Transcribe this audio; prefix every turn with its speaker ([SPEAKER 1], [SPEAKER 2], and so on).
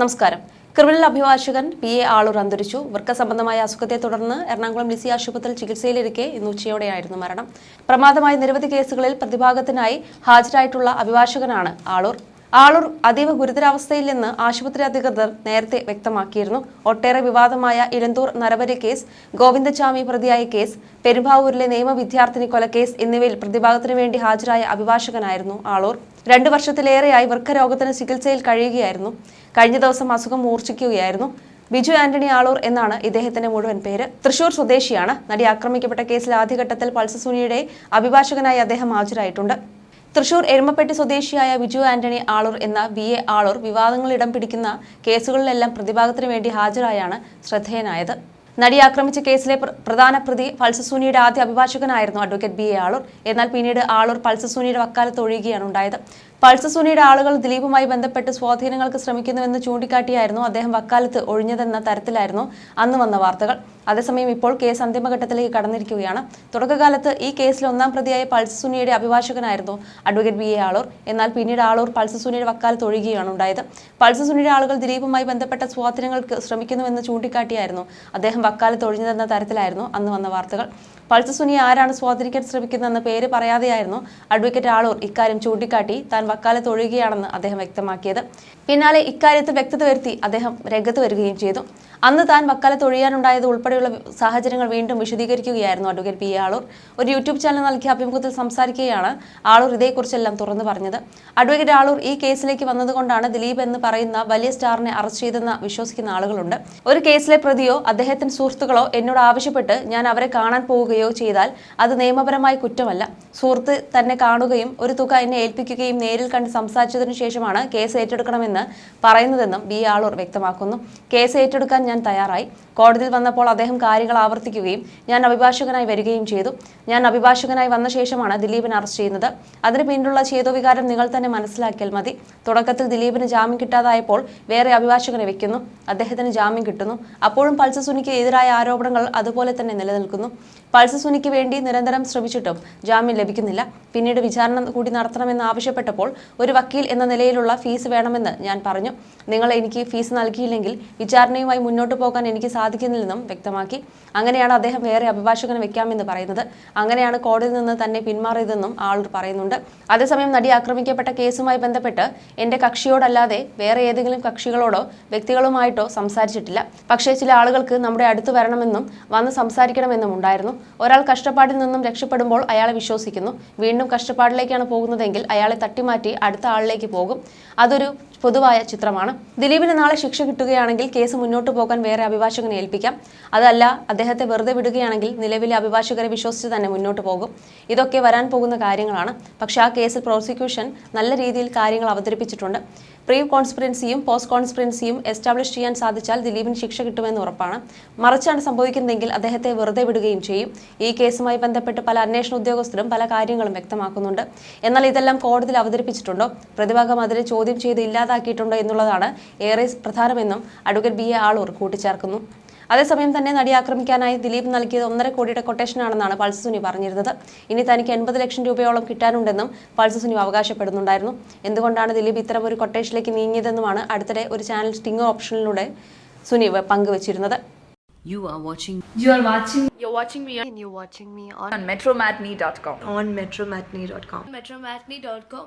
[SPEAKER 1] നമസ്കാരം. ക്രിമിനൽ അഭിഭാഷകൻ P A Aloor അന്തരിച്ചു. വൃക്ക സംബന്ധമായ അസുഖത്തെ തുടർന്ന് എറണാകുളം ലിസി ആശുപത്രിയിൽ ചികിത്സയിലിരിക്കെ ഇന്ന് ഉച്ചയോടെയായിരുന്നു മരണം. പ്രമാദമായ നിരവധി കേസുകളിൽ പ്രതിഭാഗത്തിനായി ഹാജരായിട്ടുള്ള അഭിഭാഷകനാണ് ആളൂർ. ആളൂർ അതീവ ഗുരുതരാവസ്ഥയില്ലെന്ന് ആശുപത്രി അധികൃതർ നേരത്തെ വ്യക്തമാക്കിയിരുന്നു. ഒട്ടേറെ വിവാദമായ ഇലന്തൂർ നരവരി കേസ് ഗോവിന്ദചാമി പ്രതിയായ കേസ് പെരുമ്പാവൂരിലെ നിയമ വിദ്യാർത്ഥിനി കൊലക്കേസ് എന്നിവയിൽ പ്രതിഭാഗത്തിനു വേണ്ടി ഹാജരായ അഭിഭാഷകനായിരുന്നു ആളൂർ. രണ്ടു വർഷത്തിലേറെയായി വൃക്കരോഗത്തിന് ചികിത്സയിൽ കഴിയുകയായിരുന്നു. കഴിഞ്ഞ ദിവസം അസുഖം മൂർച്ഛിക്കുകയായിരുന്നു. ബിജു ആന്റണി ആളൂർ എന്നാണ് ഇദ്ദേഹത്തിന്റെ മുഴുവൻ പേര്. തൃശൂർ സ്വദേശിയാണ്. നടി ആക്രമിക്കപ്പെട്ട കേസിൽ ആദ്യഘട്ടത്തിൽ പൾസ സുനിയുടെ അഭിഭാഷകനായി അദ്ദേഹം ഹാജരായിട്ടുണ്ട്. തൃശൂർ എരുമപ്പെട്ടി സ്വദേശിയായ ബിജു ആന്റണി ആളൂർ എന്ന ബി എ ആളൂർ വിവാദങ്ങൾ ഇടം പിടിക്കുന്ന കേസുകളിലെല്ലാം പ്രതിഭാഗത്തിനു വേണ്ടി ഹാജരായാണ് ശ്രദ്ധേയനായത്. നടി ആക്രമിച്ച കേസിലെ പ്ര- പ്രധാന പ്രതി പൾസസൂനിയുടെ ആദ്യ അഭിഭാഷകനായിരുന്നു അഡ്വക്കേറ്റ് ബി എ ആളൂർ. എന്നാൽ പിന്നീട് ആളൂർ പൾസസൂനിയുടെ വക്കാലത്ത് ഒഴിയുകയാണ് ഉണ്ടായത്. പൾസസൂനിയുടെ ആളുകൾ ദിലീപുമായി ബന്ധപ്പെട്ട് സ്വാധീനങ്ങൾക്ക് ശ്രമിക്കുന്നുവെന്ന് ചൂണ്ടിക്കാട്ടിയായിരുന്നു അദ്ദേഹം വക്കാലത്ത് ഒഴിഞ്ഞതെന്ന തരത്തിലായിരുന്നു അന്ന് വന്ന വാർത്തകൾ. അതേസമയം ഇപ്പോൾ കേസ് അന്തിമഘട്ടത്തിലേക്ക് കടന്നിരിക്കുകയാണ്. തുടക്കകാലത്ത് ഈ കേസിൽ ഒന്നാം പ്രതിയായ പൾസസുനിയുടെ അഭിഭാഷകനായിരുന്നു അഡ്വക്കേറ്റ് ബി എ ആളൂർ. എന്നാൽ പിന്നീട് ആളൂർ പൾസസുനിയുടെ വക്കാലത്ത് ഒഴിയുകയാണ് ഉണ്ടായത്. പൾസസുനിയുടെ ആളുകൾ ദിലീപുമായി ബന്ധപ്പെട്ട സ്വാധീനങ്ങൾക്ക് ശ്രമിക്കുന്നുവെന്ന് ചൂണ്ടിക്കാട്ടിയായിരുന്നു അദ്ദേഹം വക്കാലത്ത് ഒഴിഞ്ഞതെന്ന തരത്തിലായിരുന്നു അന്ന് വന്ന വാർത്തകൾ. പൾസസുനിയെ ആരാണ് സ്വാധീനിക്കാൻ ശ്രമിക്കുന്നതെന്ന് പേര് പറയാതെയായിരുന്നു അഡ്വക്കേറ്റ് ആളൂർ. ഇക്കാര്യം ചൂണ്ടിക്കാട്ടി താൻ വക്കാലത്ത് ഒഴിയുകയാണെന്ന് അദ്ദേഹം വ്യക്തമാക്കിയത്. പിന്നാലെ ഇക്കാര്യത്തിൽ വ്യക്തത വരുത്തി അദ്ദേഹം രംഗത്ത് വരികയും ചെയ്തു. അന്ന് താൻ വക്കാലത്ത് ഒഴിയാനുണ്ടായത് ഉൾപ്പെടെയുള്ള സാഹചര്യങ്ങൾ വീണ്ടും വിശദീകരിക്കുകയായിരുന്നു അഡ്വക്കേറ്റ് പി ആളൂർ. ഒരു യൂട്യൂബ് ചാനൽ നൽകിയ അഭിമുഖത്തിൽ സംസാരിക്കുകയാണ് ആളൂർ ഇതേക്കുറിച്ചെല്ലാം തുറന്നു പറഞ്ഞത്. അഡ്വക്കേറ്റ് ആളൂർ ഈ കേസിലേക്ക് വന്നതുകൊണ്ടാണ് ദിലീപ് എന്ന് പറയുന്ന വലിയ സ്റ്റാറിനെ അറസ്റ്റ് ചെയ്തെന്ന് വിശ്വസിക്കുന്ന ആളുകളുണ്ട്. ഒരു കേസിലെ പ്രതിയോ അദ്ദേഹത്തിന് സുഹൃത്തുക്കളോ എന്നോട് ആവശ്യപ്പെട്ട് ഞാൻ അവരെ കാണാൻ പോവുകയോ ചെയ്താൽ അത് നിയമപരമായ കുറ്റമല്ല. സുഹൃത്ത് തന്നെ കാണുകയും ഒരു തുക എന്നെ ഏൽപ്പിക്കുകയും നേരിൽ കണ്ട് സംസാരിച്ചതിനു ശേഷമാണ് കേസ് ഏറ്റെടുക്കണമെന്ന് പറയുന്നതെന്നും ബി ആളൂർ വ്യക്തമാക്കുന്നു. കേസ് ഏറ്റെടുക്കാൻ ഞാൻ തയ്യാറായി. കോടതിയിൽ വന്നപ്പോൾ അദ്ദേഹം കാര്യങ്ങൾ ആവർത്തിക്കുകയും ഞാൻ അഭിഭാഷകനായി വരികയും ചെയ്തു. ഞാൻ അഭിഭാഷകനായി വന്ന ശേഷമാണ് ദിലീപിനെ അറസ്റ്റ് ചെയ്യുന്നത്. അതിന് പിന്നിലുള്ള ചേതോവികാരം നിങ്ങൾ തന്നെ മനസ്സിലാക്കിയാൽ മതി. തുടക്കത്തിൽ ദിലീപിന് ജാമ്യം കിട്ടാതായപ്പോൾ വേറെ അഭിഭാഷകനെ വെക്കുന്നു. അദ്ദേഹത്തിന് ജാമ്യം കിട്ടുന്നു. അപ്പോഴും പൾസ സുനിക്ക് എതിരായ ആരോപണങ്ങൾ അതുപോലെ തന്നെ നിലനിൽക്കുന്നു. പൾസ സുനിക്ക് വേണ്ടി നിരന്തരം ശ്രമിച്ചിട്ടും ജാമ്യം ലഭിക്കുന്നില്ല. പിന്നീട് വിചാരണ കൂടി നടത്തണമെന്ന് ആവശ്യപ്പെട്ടപ്പോൾ ഒരു വക്കീൽ എന്ന നിലയിലുള്ള ഫീസ് വേണമെന്ന് ഞാൻ പറഞ്ഞു. നിങ്ങൾ എനിക്ക് ഫീസ് നൽകിയില്ലെങ്കിൽ വിചാരണയുമായി മുന്നോട്ട് പോകാൻ എനിക്ക് സാധിക്കുന്നില്ലെന്നും വ്യക്തമാക്കി. അങ്ങനെയാണ് അദ്ദേഹം വേറെ അഭിഭാഷകനെ വെക്കാമെന്ന് പറയുന്നത്. അങ്ങനെയാണ് കോടതിയിൽ നിന്ന് തന്നെ പിന്മാറിയതെന്നും ആളൂർ പറയുന്നുണ്ട്. അതേസമയം നടി ആക്രമിക്കപ്പെട്ട കേസുമായി ബന്ധപ്പെട്ട് എന്റെ കക്ഷിയോടല്ലാതെ വേറെ ഏതെങ്കിലും കക്ഷികളോടോ വ്യക്തികളുമായിട്ടോ സംസാരിച്ചിട്ടില്ല. പക്ഷേ ചില ആളുകൾക്ക് നമ്മുടെ അടുത്ത് വരണമെന്നും വന്ന് സംസാരിക്കണമെന്നും ഉണ്ടായിരുന്നു. ഒരാൾ കഷ്ടപ്പാടിൽ നിന്നും രക്ഷപ്പെടുമ്പോൾ അയാളെ വിശ്വസിക്കുന്നു. വീണ്ടും കഷ്ടപ്പാടിലേക്കാണ് പോകുന്നതെങ്കിൽ അയാളെ തട്ടിമാറ്റി അടുത്ത ആളിലേക്ക് പോകും. അതൊരു പൊതുവായ ചിത്രമാണ്. ദിലീപിന് നാളെ ശിക്ഷ കിട്ടുകയാണെങ്കിൽ കേസ് മുന്നോട്ട് പോകാൻ വേറെ അഭിഭാഷകനെ ഏൽപ്പിക്കാം. അതല്ല അദ്ദേഹത്തെ വെറുതെ വിടുകയാണെങ്കിൽ നിലവിലെ അഭിഭാഷകരെ വിശ്വസിച്ച് തന്നെ മുന്നോട്ട് പോകും. ഇതൊക്കെ വരാൻ പോകുന്ന കാര്യങ്ങളാണ്. പക്ഷേ ആ കേസിൽ പ്രോസിക്യൂഷൻ നല്ല രീതിയിൽ കാര്യങ്ങൾ അവതരിപ്പിച്ചിട്ടുണ്ട്. പ്രീ കോൺസ്പിറൻസിയും പോസ്റ്റ് കോൺസ്പിറൻസിയും എസ്റ്റാബ്ലിഷ് ചെയ്യാൻ സാധിച്ചാൽ ദിലീപിന് ശിക്ഷ കിട്ടുമെന്ന് ഉറപ്പാണ്. മറിച്ചാണ് സംഭവിക്കുന്നതെങ്കിൽ അദ്ദേഹത്തെ വെറുതെ വിടുകയും ചെയ്യും. ഈ കേസുമായി ബന്ധപ്പെട്ട് പല അന്വേഷണ ഉദ്യോഗസ്ഥരും പല കാര്യങ്ങളും വ്യക്തമാക്കുന്നുണ്ട്. എന്നാൽ ഇതെല്ലാം കോടതിയിൽ അവതരിപ്പിച്ചിട്ടുണ്ടോ? പ്രതിഭാഗം അതിനെ ചോദ്യം ചെയ്ത് ഇല്ലാതാക്കിയിട്ടുണ്ടോ എന്നുള്ളതാണ് ഏറെ പ്രധാനമെന്നും അഡ്വക്കേറ്റ് ബി എ ആളൂർ കൂട്ടിച്ചേർക്കുന്നു. അതേസമയം തന്നെ നടി ആക്രമിക്കാനായി ദിലീപ് നൽകിയത് ഒന്നര കോടിയുടെ കൊട്ടേഷനാണെന്നാണ് പൾസസുനി പറഞ്ഞിരുന്നത് ഇനി തനിക്ക് എൺപത് ലക്ഷം രൂപയോളം കിട്ടാനുണ്ടെന്നും പൾസസുനി അവകാശപ്പെടുന്നുണ്ടായിരുന്നു എന്തുകൊണ്ടാണ് ദിലീപ് ഇത്തരം ഒരു കൊട്ടേഷനിലേക്ക് നീങ്ങിയതെന്നുമാണ് അടുത്തിടെ ഒരു ചാനൽ സ്റ്റിംഗ് ഓപ്ഷനിലൂടെ സുനി പങ്കുവച്ചിരുന്നത്
[SPEAKER 2] You are watching
[SPEAKER 3] You are watching
[SPEAKER 4] You're watching me and you're watching me on,
[SPEAKER 3] on metromatney.com.
[SPEAKER 4] on metromatney.com. Metromatney.com.